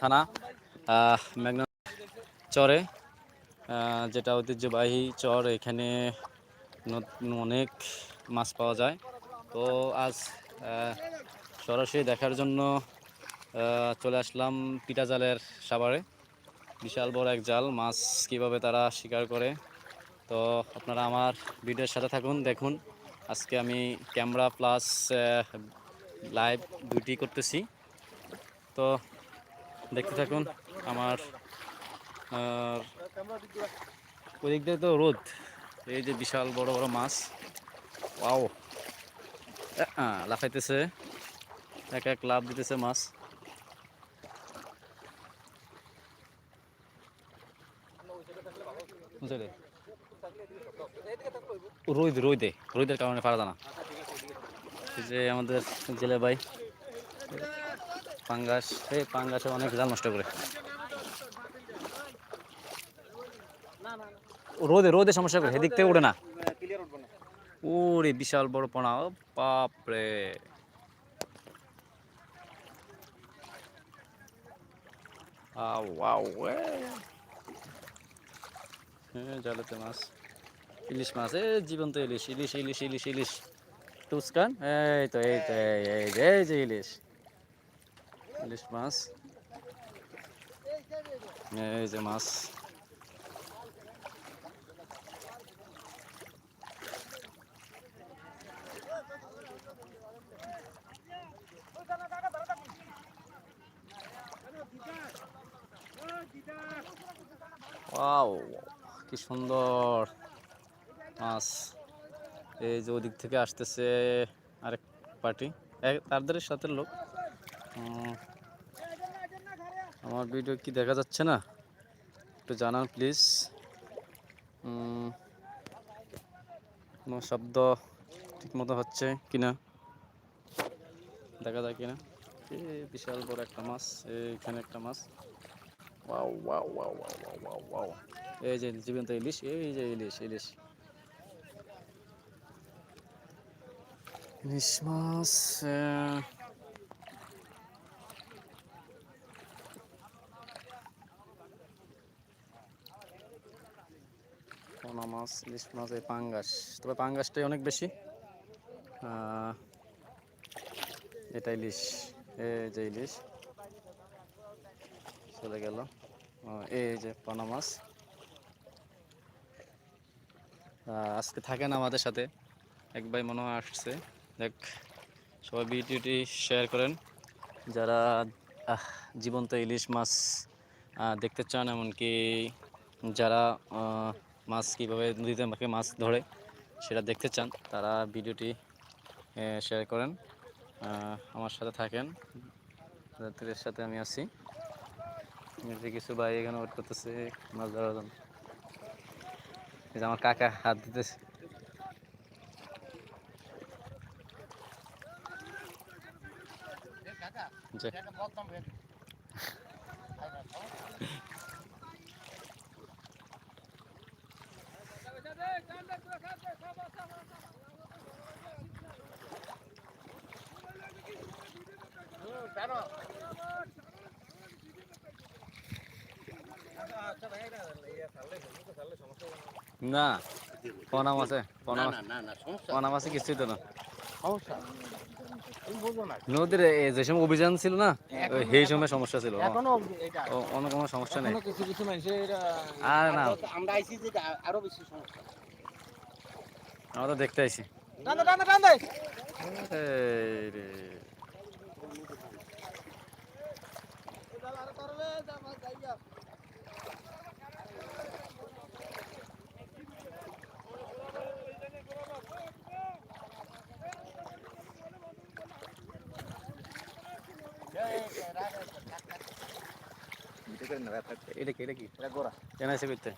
থানা মেঘনা চরে যেটা ঐতিহ্যবাহী চর, এখানে অনেক মাছ পাওয়া যায়। তো আজ সরাসরি দেখার জন্য চলে আসলাম পিটা জালের সাভারে। বিশাল বড় এক জাল, মাছ কীভাবে তারা শিকার করে। তো আপনারা আমার ভিডিওর সাথে থাকুন, দেখুন। আজকে আমি ক্যামেরা প্লাস লাইভ দুইটি করতেছি। তো দেখতে থাকুন আমার ওই দিক তো রোদ। এই যে বিশাল বড় বড় মাছ। আহ, লাফাইতেছে। এক এক লাভ দিতেছে মাছ। রোদ রোদে রোদের কারণে পারা যায় না এই যে আমাদের জেলে ভাই। পাঙ্গাস, এই পাঙ্গাসে অনেক জাল নষ্ট করে। রোদে রোদে সমস্যা করে, এদিক থেকে উঠে না। ওরে বিশাল বড় পোনা বাপরে। হ্যাঁ জালেতে মাছ। ইলিশ মাছ, এ জীবন্ত ইলিশ ইলিশ ইলিশ ইলিশ ইলিশ। টুসকান এই তো এই তো এই যে ইলিশ। ইলিশ মাছ এই যে মাছ ওয়াও কি সুন্দর। মাছ এই যে ওদিক থেকে আসতেছে আরেক পার্টি। তাদের সাথে লোক। আমার ভিডিও কি দেখা যাচ্ছে না? একটু জানান প্লিজ কোনো শব্দ ঠিক মতো হচ্ছে কিনা? দেখা যায় কিনা? বিশাল বড় একটা মাছ। এইখানে একটা মাছ। এই যে জীবন্ত ইলিশ, এই যে ইলিশ ইলিশ। ইলিশ মাছ পোনা মাছ ইলিশ মাছ এই পাঙ্গাস। তবে পাঙ্গাসটাই অনেক বেশি। এটা ইলিশ এ যে ইলিশ চলে গেল। এই যে পোনা মাছ আজকে থাকেন আমাদের সাথে। এক ভাই মনে হয় আসছে। দেখ, সবাই ভিডিওটি শেয়ার করেন। যারা জীবন্ত ইলিশ মাছ দেখতে চান, এমনকি যারা মাছ কীভাবে নদীতে আমাকে মাছ ধরে সেটা দেখতে চান তারা ভিডিওটি শেয়ার করেন আমার সাথে থাকেন। রাত্রের সাথে আমি আছি। কিছু ভাই এখানে ওয়েট করতেছে মাছ ধরার জন্য। এই যে আমার কাকা হাত দিতেছে। যে না পোনা মাছে পোনা মাছ না না সমস্যা পোনা মাছে কিছুই তো না। নদীর যে সময় অভিযান ছিল না সেই সময় সমস্যা ছিল। অন্য কোনো সমস্যা নেই। আর না। আমরা আইছি যে আরও বেশি সমস্যা আমরা তো দেখতে আইছি। টান দে টান দে টান দে এই রে। এটা কি এটা কি? এটা গোরা কেন এসে করতে?